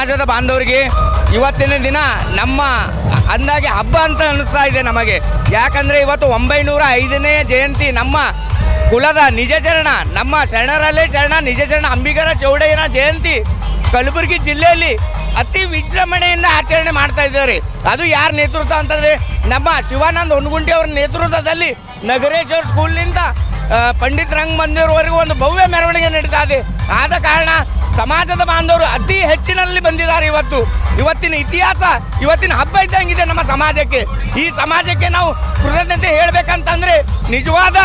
ಸಮಾಜದ ಬಾಂಧವರಿಗೆ ಇವತ್ತಿನ ದಿನ ನಮ್ಮ ಅಂದಾಗೆ ಹಬ್ಬ ಅಂತ ಅನ್ನಿಸ್ತಾ ಇದೆ ನಮಗೆ. ಯಾಕಂದರೆ ಇವತ್ತು ಒಂಬೈನೂರ ಐದನೇ ಜಯಂತಿ. ನಮ್ಮ ಕುಲದ ನಿಜ ಶರಣ ನಮ್ಮ ಶರಣರಲ್ಲೇ ಶರಣ ನಿಜ ಶರಣ ಅಂಬಿಗರ ಚೌಡಯ್ಯನ ಜಯಂತಿ ಕಲಬುರಗಿ ಜಿಲ್ಲೆಯಲ್ಲಿ ಅತಿ ವಿಜೃಂಭಣೆಯಿಂದ ಆಚರಣೆ ಮಾಡ್ತಾ ಇದ್ದಾರೆ. ಅದು ಯಾರ ನೇತೃತ್ವ ಅಂತಂದರೆ ನಮ್ಮ ಶಿವಾನಂದ ಹೊನ್ಗುಂಟಿ ಅವರ ನೇತೃತ್ವದಲ್ಲಿ ನಗರೇಶ್ವರ ಸ್ಕೂಲ್ನಿಂದ ಪಂಡಿತ್ ರಂಗ ಮಂದಿರವರೆಗೂ ಒಂದು ಭವ್ಯ ಮೆರವಣಿಗೆ ನಡೀತಾ ಇದೆ. ಆದ ಕಾರಣ ಸಮಾಜದ ಬಾಂಧವರು ಅತಿ ಹೆಚ್ಚಿನಲ್ಲಿ ಬಂದಿದ್ದಾರೆ ಇವತ್ತು. ಇವತ್ತಿನ ಇತಿಹಾಸ, ಇವತ್ತಿನ ಹಬ್ಬ ಇದ್ದಂಗಿದೆ ನಮ್ಮ ಸಮಾಜಕ್ಕೆ. ಈ ಸಮಾಜಕ್ಕೆ ನಾವು ಕೃತಜ್ಞತೆ ಹೇಳ್ಬೇಕಂತಂದ್ರೆ ನಿಜವಾದ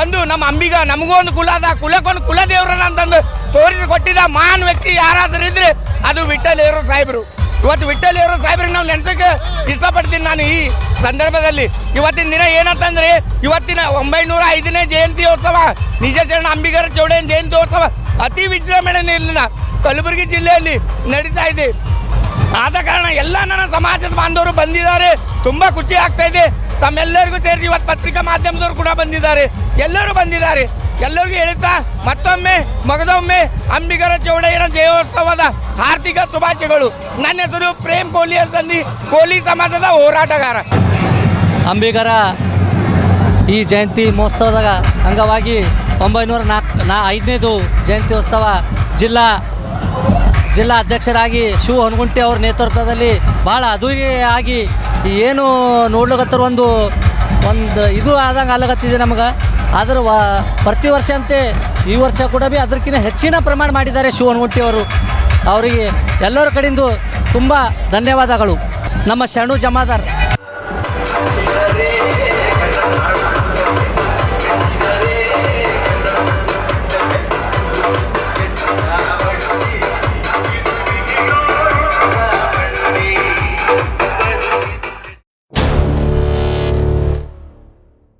ಒಂದು ನಮ್ಮ ಅಂಬಿಗ, ನಮಗೂ ಒಂದು ಕುಲದ ಕುಲಕ್ಕೊಂದು ಕುಲ ದೇವ್ರನ್ನ ಅಂತಂದು ತೋರಿಸಿಕೊಟ್ಟಿದ್ದ ಮಹಾನ್ ವ್ಯಕ್ತಿ ಯಾರಾದರೂ ಇದ್ರೆ ಅದು ವಿಠಲೇರು ಸಾಹೇಬರು. ಇವತ್ತು ವಿಠಲೇರು ಸಾಹೇಬ್ರಿಗೆ ನಾವು ನೆನ್ಸಕ್ಕೆ ಇಷ್ಟಪಡ್ತೀನಿ ನಾನು ಈ ಸಂದರ್ಭದಲ್ಲಿ. ಇವತ್ತಿನ ದಿನ ಏನಂತಂದ್ರೆ, ಇವತ್ತಿನ ಒಂಬೈನೂರ ಐದನೇ ಜಯಂತ್ಯೋತ್ಸವ ನಿಜ ಶರಣ ಅಂಬಿಗರ ಚೌಡಯ್ಯನ ಜಯಂತ್ಯೋತ್ಸವ. ಅತಿ ವಿಜೃಂಭಣೆಯಿಂದ ಕಲಬುರಗಿ ಜಿಲ್ಲೆಯಲ್ಲಿ ನಡೀತಾ ಇದೆ. ಆದ ಕಾರಣ ಎಲ್ಲ ನನ್ನ ಸಮಾಜದ ಬಾಂಧವರು ಬಂದಿದ್ದಾರೆ. ತುಂಬಾ ಖುಷಿ ಆಗ್ತಾ ಇದೆ. ತಮ್ಮೆಲ್ಲರಿಗೂ ಸೇರಿಸಿ ಇವತ್ತು ಪತ್ರಿಕಾ ಮಾಧ್ಯಮದವರು ಕೂಡ ಬಂದಿದ್ದಾರೆ. ಎಲ್ಲರೂ ಬಂದಿದ್ದಾರೆ. ಎಲ್ಲರಿಗೂ ಹೇಳ್ತಾ ಮತ್ತೊಮ್ಮೆ ಮಗದೊಮ್ಮೆ ಅಂಬಿಗರ ಚೌಡಯ್ಯನ ಜಯೋತ್ಸವದ ಹಾರ್ದಿಕ ಶುಭಾಶಯಗಳು. ನನ್ನ ಹೆಸರು ಪ್ರೇಮ್ ಕೋಹ್ಲಿ ಅಂತಂದು ಕೋಲಿ ಸಮಾಜದ ಹೋರಾಟಗಾರ. ಅಂಬಿಗರ ಈ ಜಯಂತಿ ಮಹೋತ್ಸವದ ಅಂಗವಾಗಿ ಒಂಬೈನೂರ ನಾಲ್ಕು ನಾ ಐದನೇದು ಜಯಂತಿ ಉತ್ಸವ ಜಿಲ್ಲಾ ಜಿಲ್ಲಾ ಅಧ್ಯಕ್ಷರಾಗಿ ಶಿವ ಹನುಗುಂಟಿ ಅವ್ರ ನೇತೃತ್ವದಲ್ಲಿ ಭಾಳ ಅದ್ದೂರಿಯಾಗಿ ಏನು ನೋಡ್ಲಿಕತ್ತಾರ ಒಂದು ಒಂದು ಇದು ಆದಂಗೆ ಆಲಗತ್ತಿದೆ ನಮಗೆ. ಆದ್ರೆ ವ ಪ್ರತಿ ವರ್ಷ ಅಂತೆ ಈ ವರ್ಷ ಕೂಡ ಭೀ ಅದಕ್ಕಿಂತ ಹೆಚ್ಚಿನ ಪ್ರಮಾಣ ಮಾಡಿದ್ದಾರೆ ಶಿವ ಹನುಗುಂಟಿ ಅವರು. ಅವರಿಗೆ ಎಲ್ಲರ ಕಡೆಯಿಂದ ತುಂಬ ಧನ್ಯವಾದಗಳು. ನಮ್ಮ ಶರಣು ಜಮಾದಾರ್.